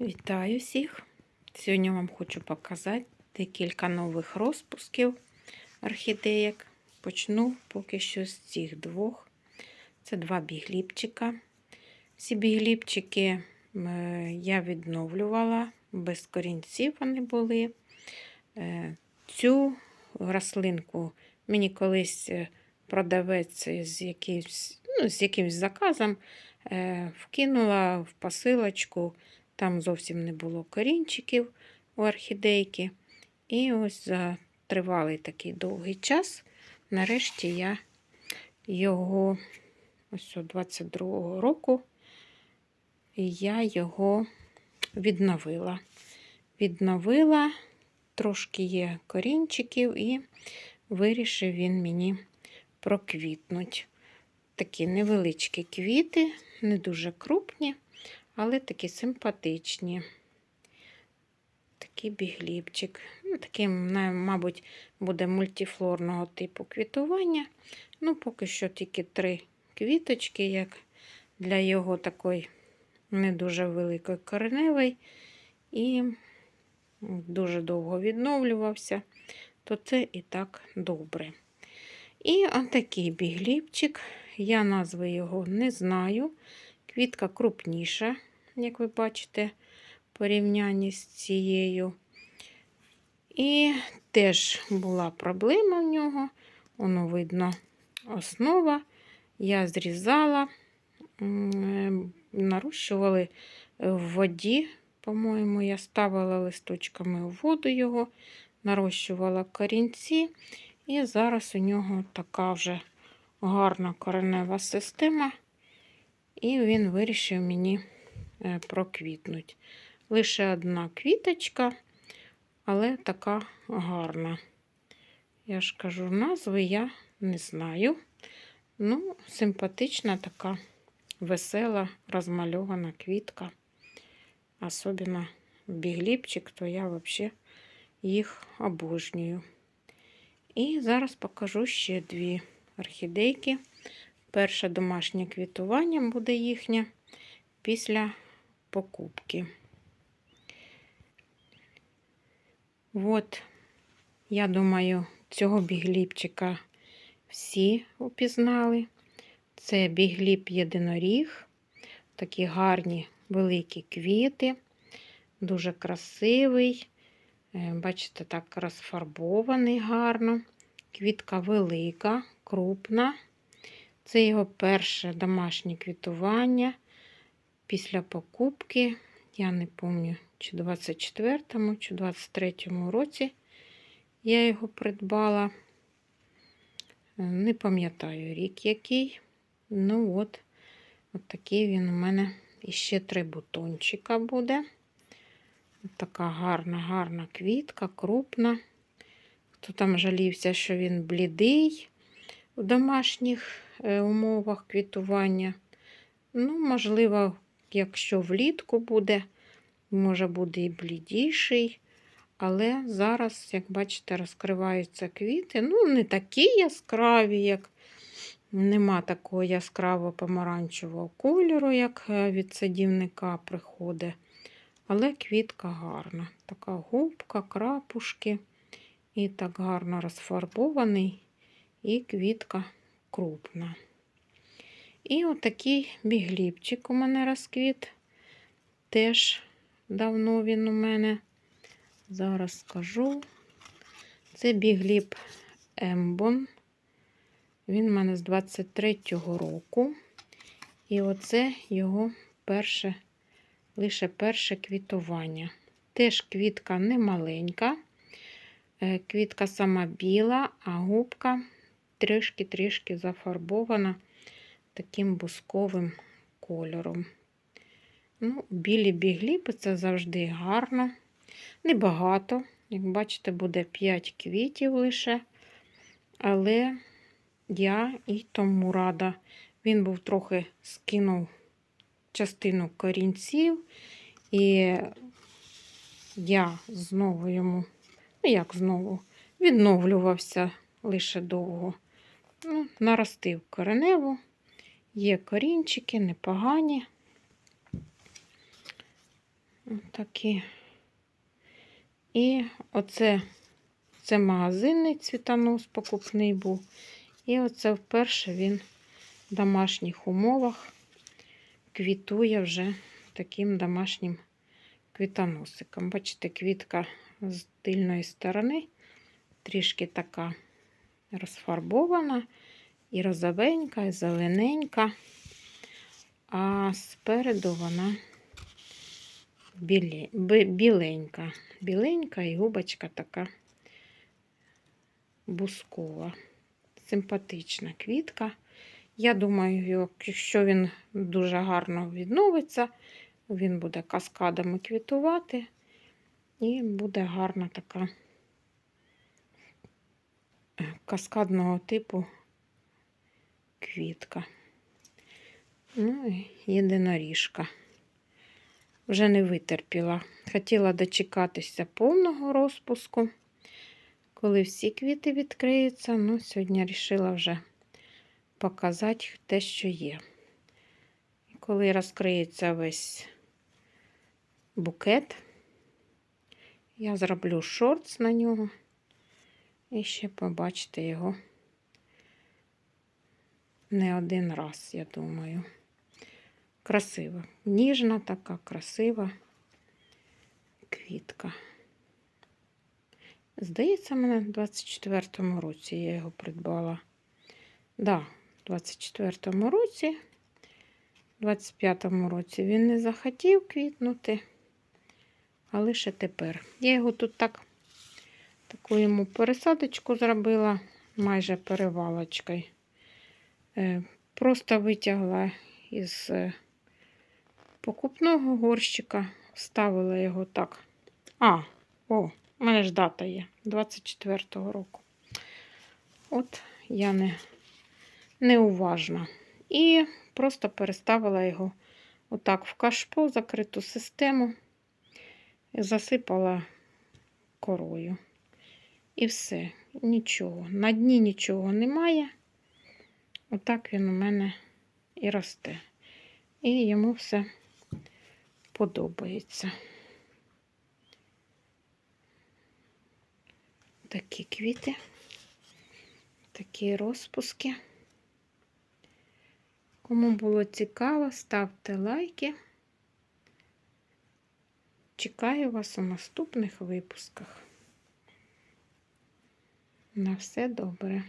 Вітаю всіх! Сьогодні вам хочу показати декілька нових розпусків орхідеїк. Почну поки що з цих двох. Це два бігліпчика. Всі бігліпчики е, я відновлювала, без корінців вони були. Е, Цю рослинку мені колись е, продавець з якимсь, ну, з якимсь заказом вкинула в посилочку. Там зовсім не було корінчиків у орхідейки. І ось за тривалий такий довгий час, нарешті я його ось 22-го року я його відновила. Відновила, трошки є корінчиків, і вирішив він мені проквітнуть. Такі невеличкі квіти, не дуже крупні але такі симпатичні. Такий бігліпчик. Ну, Такий, мабуть, буде мультифлорного типу квітування. Ну, поки що тільки три квіточки, як для його такої не дуже великої кореневої. І дуже довго відновлювався, то це і так добре. І отакий бігліпчик. Я назви його не знаю. Квітка крупніша, як ви бачите, в порівнянні з цією. І теж була проблема в нього. Воно видно, основа. Я зрізала, нарощували в воді. По-моєму, я ставила листочками у воду його, нарощувала корінці, і зараз у нього така вже гарна коренева система, і він вирішив мені Е, проквітнуть. Лише одна квіточка, але така гарна. Я ж кажу, назви я не знаю. Ну, симпатична така весела, розмальована квітка. Особливо бігліпчик, то я взагалі їх обожнюю. І зараз покажу ще дві орхідейки. Перше домашнє квітування буде їхнє після покупки. От, я думаю, цього бігліпчика всі упізнали. Це бігліп єдиноріг, такі гарні великі квіти, дуже красивий. Е, бачите, так розфарбований гарно. Квітка велика, крупна. Це його перше домашнє квітування після покупки, я не пам'ятаю, чи 24-му, чи 23-му році я його придбала. Не пам'ятаю рік який. Ну от, от такий він у мене і ще три бутончика буде. От така гарна, гарна квітка, крупна. Хто там жалівся, що він блідий у домашніх умовах квітування. Ну, можливо, Якщо влітку буде, може буде і блідіший. Але зараз, як бачите, розкриваються квіти. Ну, не такі яскраві, як нема такого яскраво помаранчевого кольору, як е, від садівника приходить. Але квітка гарна. Така губка, крапушки. І так гарно розфарбований, і квітка крупна. І отакий бігліпчик у мене розквіт. Теж давно він у мене. Зараз скажу. Це бігліп Ембон. Він у мене з 23-го року. І оце його перше, лише перше квітування. Теж квітка не маленька. Е, квітка сама біла, а губка трішки-трішки зафарбована таким бусковим кольором. Ну, Білі бігліпи це завжди гарно. Небагато, як бачите, буде 5 квітів лише. Але я і тому рада. Він був трохи скинув частину корінців, і я знову йому, ну як знову, відновлювався лише довго. Ну, Наростив кореневу, Є корінчики, непогані. Такі. І оце це магазинний цвітонос покупний був. І оце вперше він в домашніх умовах квітує вже таким домашнім квітоносиком. Бачите, квітка з тильної сторони трішки така розфарбована, і розовенька, і зелененька, а спереду вона біленька. Біленька і губочка така бускова. Симпатична квітка. Я думаю, якщо він дуже гарно відновиться, він буде каскадами квітувати, і буде гарна така каскадного типу квітка. Ну і єдиноріжка. Вже не витерпіла. Хотіла дочекатися повного розпуску, коли всі квіти відкриються. Ну, сьогодні вирішила вже показати те, що є. І коли розкриється весь букет, я зроблю шортс на нього і ще побачите його не один раз, я думаю. Красива. Ніжна така, красива квітка. Здається, мене в 24-му році я його придбала. Да, в 24-му році, в 25-му році він не захотів квітнути, а лише тепер. Я його тут так, таку йому пересадочку зробила, майже перевалочкою. Е, Просто витягла із е, покупного горщика, вставила його так. А, о, у мене ж дата є 24-го року. От я не, неуважна. І просто переставила його отак в кашпо, закриту систему, і засипала корою. І все, нічого. На дні нічого немає. Отак він у мене і росте. І йому все подобається. Такі квіти, такі розпуски. Кому було цікаво, ставте лайки. Чекаю вас у наступних випусках. На все добре.